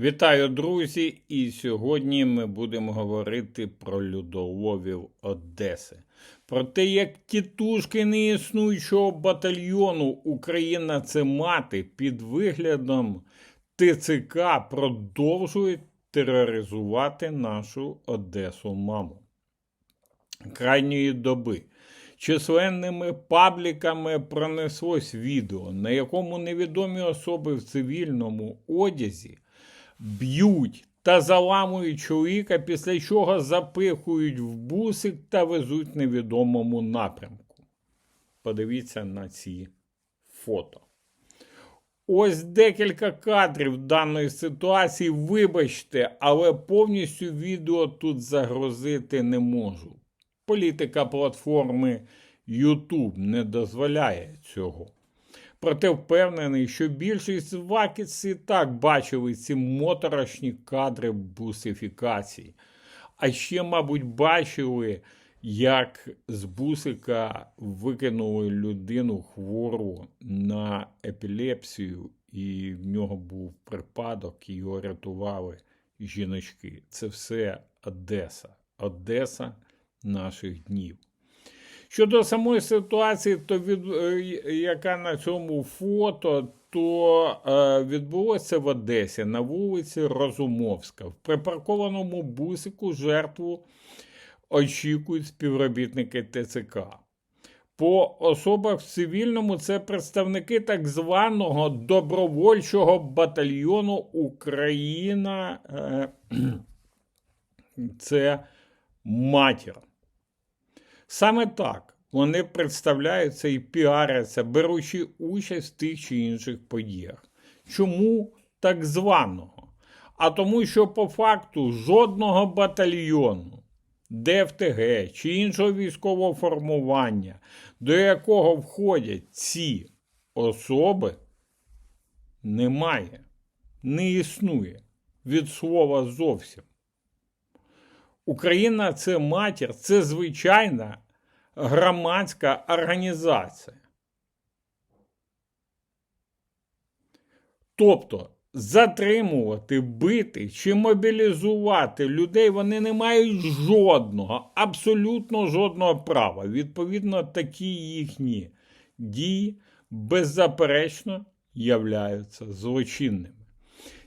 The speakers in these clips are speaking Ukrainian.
Вітаю, друзі! І сьогодні ми будемо говорити про людоловів Одеси. Про те, як тітушки неіснуючого батальйону Україна це мати під виглядом ТЦК продовжують тероризувати нашу Одесу маму. Крайньої доби. Численними пабліками пронеслось відео, на якому невідомі особи в цивільному одязі б'ють та заламують чоловіка, після чого запихують в бусик та везуть невідомому напрямку. Подивіться на ці фото. Ось декілька кадрів даної ситуації. Вибачте, але повністю відео тут загрузити не можу. Політика платформи YouTube не дозволяє цього. Проте впевнений, що більшість вакіц і так бачили ці моторошні кадри бусифікації. А ще, мабуть, бачили, як з бусика викинули людину хвору на епілепсію, і в нього був припадок, і його рятували жіночки. Це все Одеса. Одеса наших днів. Щодо самої ситуації, то від, е, яка на цьому фото, то е, відбулося в Одесі на вулиці Розумовська. В припаркованому бусику жертву очікують співробітники ТЦК. По особах в цивільному це представники так званого добровольчого батальйону Україна. Е, це матір. Саме так вони представляються і піаряться, беручи участь в тих чи інших подіях. Чому так званого? А тому, що по факту жодного батальйону, ДФТГ чи іншого військового формування, до якого входять ці особи, немає, не існує від слова зовсім. Україна це матір, це звичайна громадська організація. Тобто затримувати, бити чи мобілізувати людей вони не мають жодного, абсолютно жодного права. Відповідно, такі їхні дії беззаперечно являються злочинними.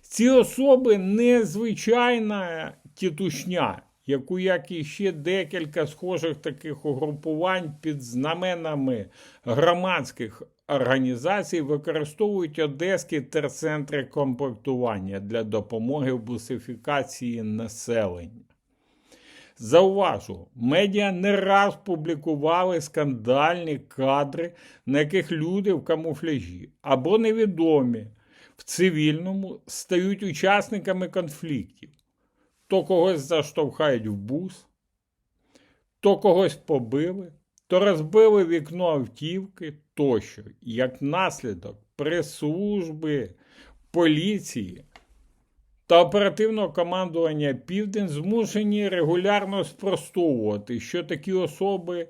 Ці особи незвичайна тітушня яку як і ще декілька схожих таких угрупувань під знаменами громадських організацій використовують одеські терцентри комплектування для допомоги в бусифікації населення. Зауважу, медіа не раз публікували скандальні кадри, на яких люди в камуфляжі або невідомі в цивільному стають учасниками конфліктів то когось заштовхають в бус, то когось побили, то розбили вікно автівки тощо. Як наслідок прес-служби поліції та оперативного командування Південь змушені регулярно спростовувати, що такі особи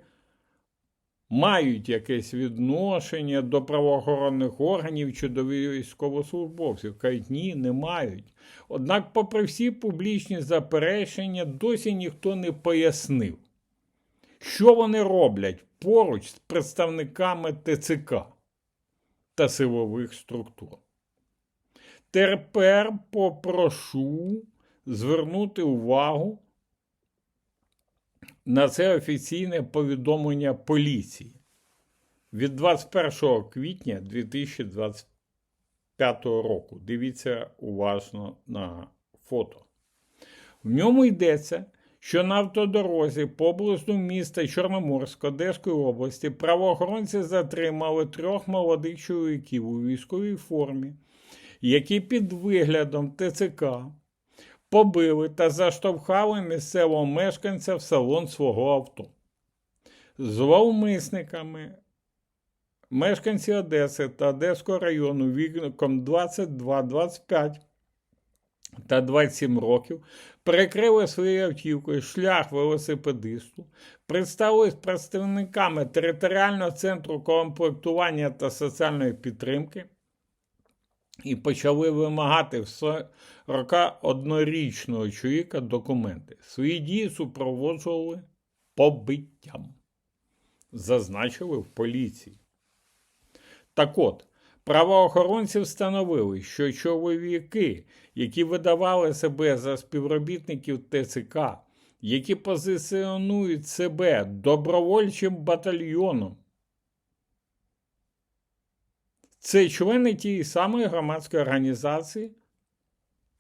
мають якесь відношення до правоохоронних органів чи до військовослужбовців. Кажуть, ні, не мають. Однак, попри всі публічні заперечення, досі ніхто не пояснив, що вони роблять поруч з представниками ТЦК та силових структур. Тепер попрошу звернути увагу на це офіційне повідомлення поліції від 21 квітня 2025 року. Дивіться уважно на фото. В ньому йдеться, що на автодорозі поблизу міста Чорноморськ Одеської області правоохоронці затримали трьох молодих чоловіків у військовій формі, які під виглядом ТЦК побили та заштовхали місцевого мешканця в салон свого авто. Зловмисниками мешканці Одеси та Одеського району віком 22, 25 та 27 років перекрили своєю автівкою шлях велосипедисту, представились представниками територіального центру комплектування та соціальної підтримки і почали вимагати в 41-річного чоловіка документи. Свої дії супроводжували побиттям, зазначили в поліції. Так от, правоохоронці встановили, що чоловіки, які видавали себе за співробітників ТЦК, які позиціонують себе добровольчим батальйоном, це члени тієї самої громадської організації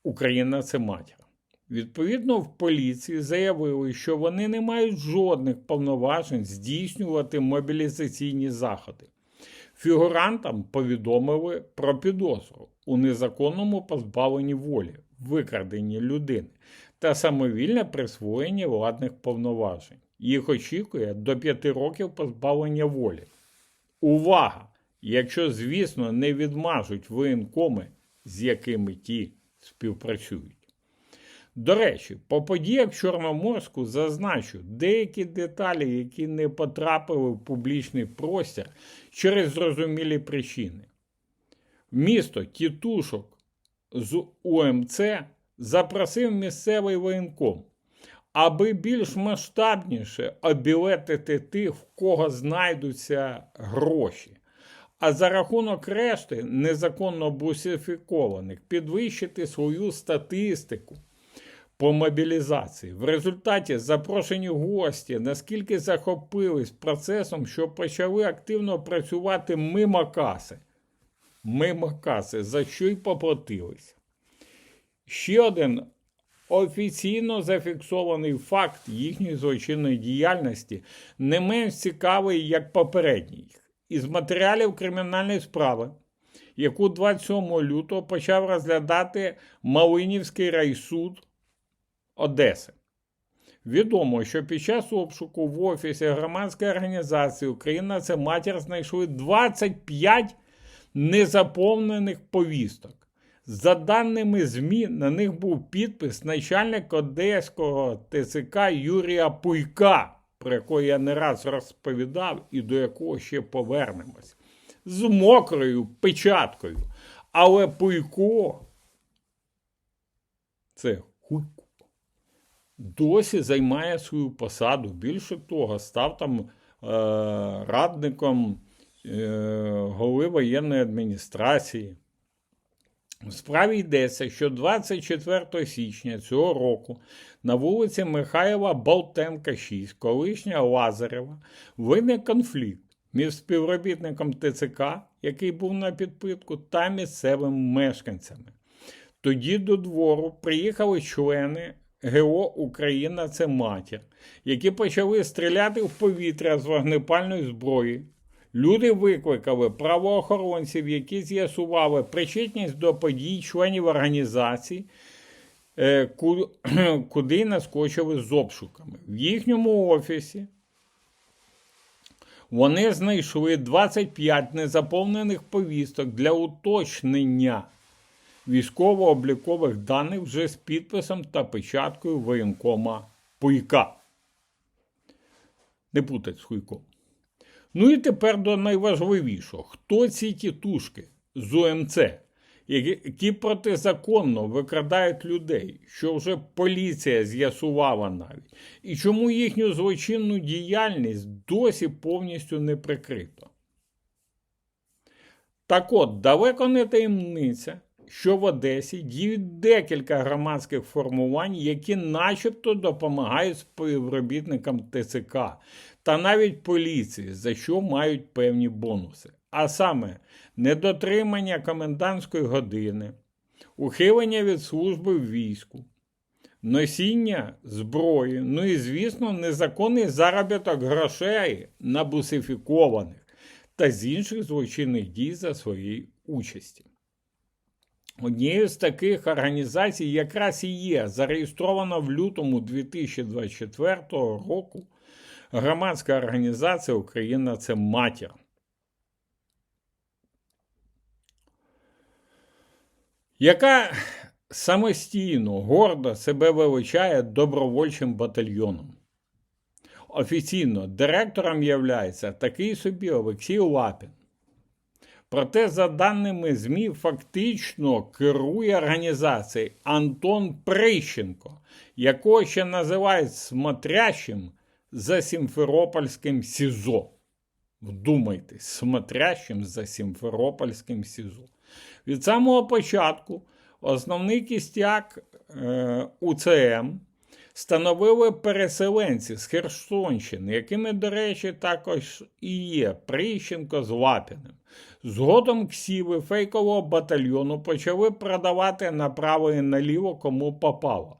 Україна це матір. Відповідно, в поліції заявили, що вони не мають жодних повноважень здійснювати мобілізаційні заходи. Фігурантам повідомили про підозру у незаконному позбавленні волі, викраденні людини та самовільне присвоєння владних повноважень. Їх очікує до 5 років позбавлення волі. Увага! Якщо, звісно, не відмажуть воєнкоми, з якими ті співпрацюють. До речі, по подіях Чорноморську зазначу деякі деталі, які не потрапили в публічний простір через зрозумілі причини. Місто Тітушок з УМЦ запросив місцевий воєнком, аби більш масштабніше обілетити тих, в кого знайдуться гроші. А за рахунок решти незаконно бусифікованих підвищити свою статистику по мобілізації. В результаті запрошені гості наскільки захопились процесом, що почали активно працювати мимо каси. Мимо каси, за що й поплатилися. Ще один офіційно зафіксований факт їхньої злочинної діяльності не менш цікавий, як попередній. Із матеріалів кримінальної справи, яку 27 лютого почав розглядати Малинівський райсуд Одеси. Відомо, що під час обшуку в офісі громадської організації Україна це матір знайшли 25 незаповнених повісток. За даними ЗМІ, на них був підпис начальник Одеського ТЦК Юрія Пуйка, про якого я не раз розповідав і до якого ще повернемось. З мокрою печаткою. Але Пуйко це хуйко. Досі займає свою посаду. Більше того, став там е, радником е, голови воєнної адміністрації. В справі йдеться, що 24 січня цього року на вулиці Михайла Болтенка, 6, колишня Лазарева, виник конфлікт між співробітником ТЦК, який був на підпитку, та місцевими мешканцями. Тоді до двору приїхали члени ГО Україна це матір, які почали стріляти в повітря з вогнепальної зброї. Люди викликали правоохоронців, які з'ясували причетність до подій членів організації, е, куди наскочили з обшуками. В їхньому офісі вони знайшли 25 незаповнених повісток для уточнення військово-облікових даних вже з підписом та печаткою воєнкома Пуйка. Не путать з Хуйком. Ну і тепер до найважливішого: хто ці тітушки з УМЦ, які протизаконно викрадають людей, що вже поліція з'ясувала навіть, і чому їхню злочинну діяльність досі повністю не прикрито? Так от, далеко не таємниця, що в Одесі діють декілька громадських формувань, які начебто допомагають співробітникам ТЦК та навіть поліції, за що мають певні бонуси. А саме недотримання комендантської години, ухилення від служби в війську, носіння зброї, ну і, звісно, незаконний заробіток грошей на бусифікованих та з інших злочинних дій за своєї участі. Однією з таких організацій якраз і є зареєстрована в лютому 2024 року громадська організація Україна це матір. Яка самостійно гордо себе величає добровольчим батальйоном. Офіційно директором являється такий собі Олексій Лапін. Проте, за даними ЗМІ, фактично керує організацією Антон Прищенко, якого ще називають смотрящим за Сімферопольським СІЗО. Вдумайтесь, смотрящим за Сімферопольським СІЗО. Від самого початку основний кістяк е, УЦМ становили переселенці з Херсонщини, якими, до речі, також і є Прищенко з Лапіним. Згодом ксіви фейкового батальйону почали продавати направо і наліво кому попало.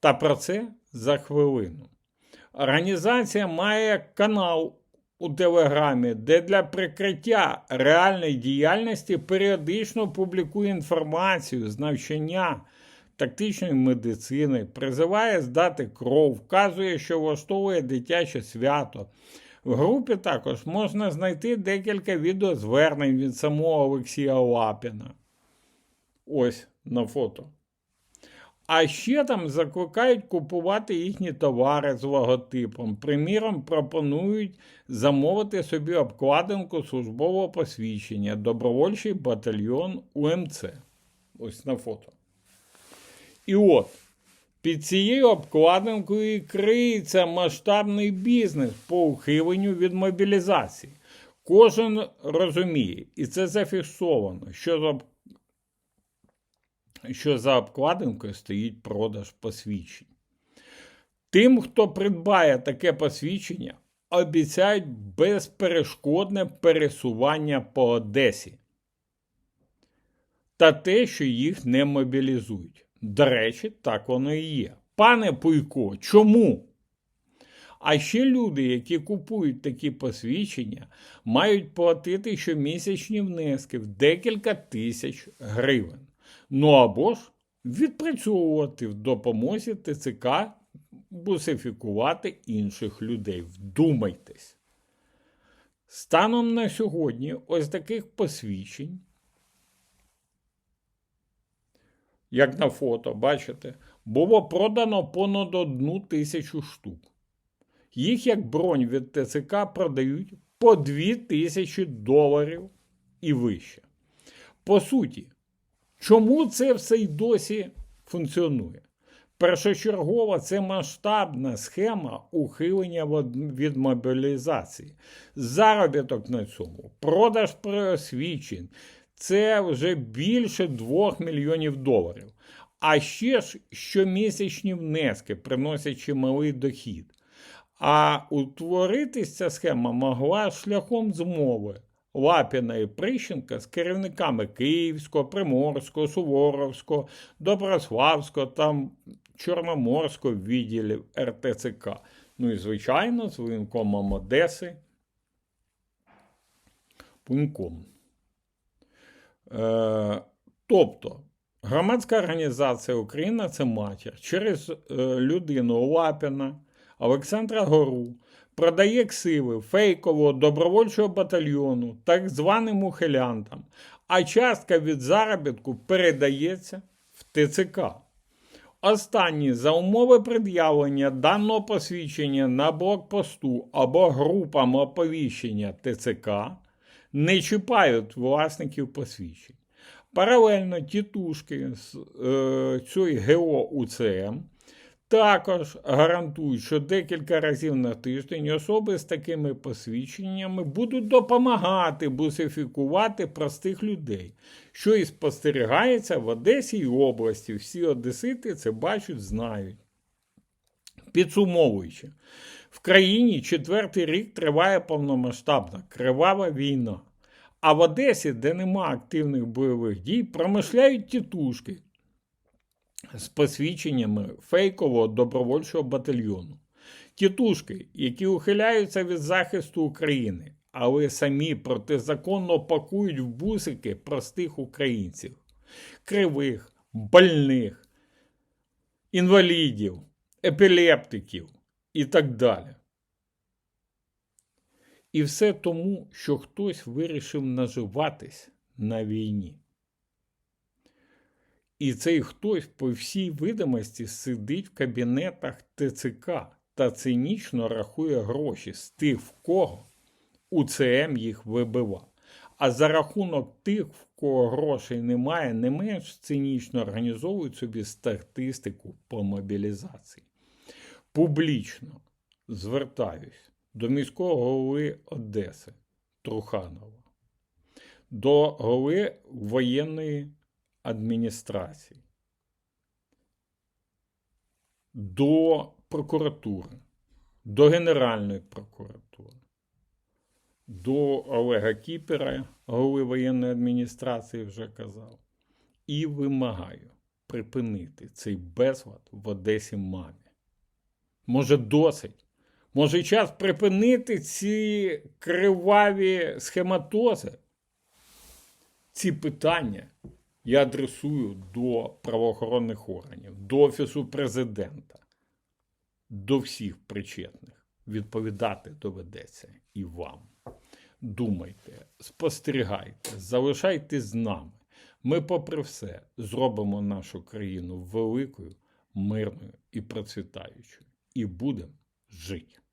Та про це за хвилину. Організація має канал у Телеграмі, де для прикриття реальної діяльності періодично публікує інформацію з навчання тактичної медицини, призиває здати кров, вказує, що влаштовує дитяче свято. В групі також можна знайти декілька відеозвернень від самого Олексія Лапіна. Ось на фото. А ще там закликають купувати їхні товари з логотипом. Приміром, пропонують замовити собі обкладинку службового посвідчення, добровольчий батальйон УМЦ. Ось на фото. І от, під цією обкладинкою криється масштабний бізнес по ухиленню від мобілізації. Кожен розуміє, і це зафіксовано, що за що за обкладинкою стоїть продаж посвідчень. Тим, хто придбає таке посвідчення, обіцяють безперешкодне пересування по Одесі та те, що їх не мобілізують. До речі, так воно і є. Пане Пуйко, чому? А ще люди, які купують такі посвідчення, мають платити щомісячні внески в декілька тисяч гривень. Ну або ж відпрацьовувати в допомозі ТЦК бусифікувати інших людей. Вдумайтесь. Станом на сьогодні ось таких посвідчень, як на фото, бачите, було продано понад одну тисячу штук. Їх як бронь від ТЦК продають по 2 тисячі доларів і вище. По суті, Чому це все й досі функціонує? Першочергово це масштабна схема ухилення від мобілізації. Заробіток на цьому, продаж просвідчень це вже більше 2 мільйонів доларів. А ще ж щомісячні внески, приносять чималий дохід. А утворитись ця схема могла шляхом змови Лапіна і Прищенка з керівниками Київського, Приморського, Суворовського, Доброславського та Чорноморського відділів РТЦК. Ну і, звичайно, з воєнкомом Одеси. Пуньком. Е, тобто, громадська організація Україна це матір через е, людину Лапіна, Олександра Гору продає ксиви фейкового добровольчого батальйону так званим ухилянтам, а частка від заробітку передається в ТЦК. Останні за умови пред'явлення даного посвідчення на блокпосту або групам оповіщення ТЦК не чіпають власників посвідчень. Паралельно тітушки з е, цієї ГО УЦМ також гарантують, що декілька разів на тиждень особи з такими посвідченнями будуть допомагати бусифікувати простих людей, що і спостерігається в Одесі і області. Всі одесити це бачать, знають. Підсумовуючи, в країні четвертий рік триває повномасштабна кривава війна. А в Одесі, де нема активних бойових дій, промишляють тітушки, з посвідченнями фейкового добровольчого батальйону. Тітушки, які ухиляються від захисту України, але самі протизаконно пакують в бусики простих українців, кривих, больних, інвалідів, епілептиків і так далі. І все тому, що хтось вирішив наживатись на війні. І цей хтось по всій видимості сидить в кабінетах ТЦК та цинічно рахує гроші з тих, в кого УЦМ їх вибивав. а за рахунок тих, в кого грошей немає, не менш цинічно організовують собі статистику по мобілізації. Публічно звертаюсь до міського голови Одеси Труханова, до голови воєнної адміністрації, до прокуратури, до Генеральної прокуратури, до Олега Кіпера, голови воєнної адміністрації, вже казав, і вимагаю припинити цей безлад в Одесі мамі. Може, досить? Може, час припинити ці криваві схематози? Ці питання я адресую до правоохоронних органів, до Офісу президента, до всіх причетних. Відповідати доведеться і вам. Думайте, спостерігайте, залишайтесь з нами. Ми, попри все, зробимо нашу країну великою, мирною і процвітаючою. І будемо жити.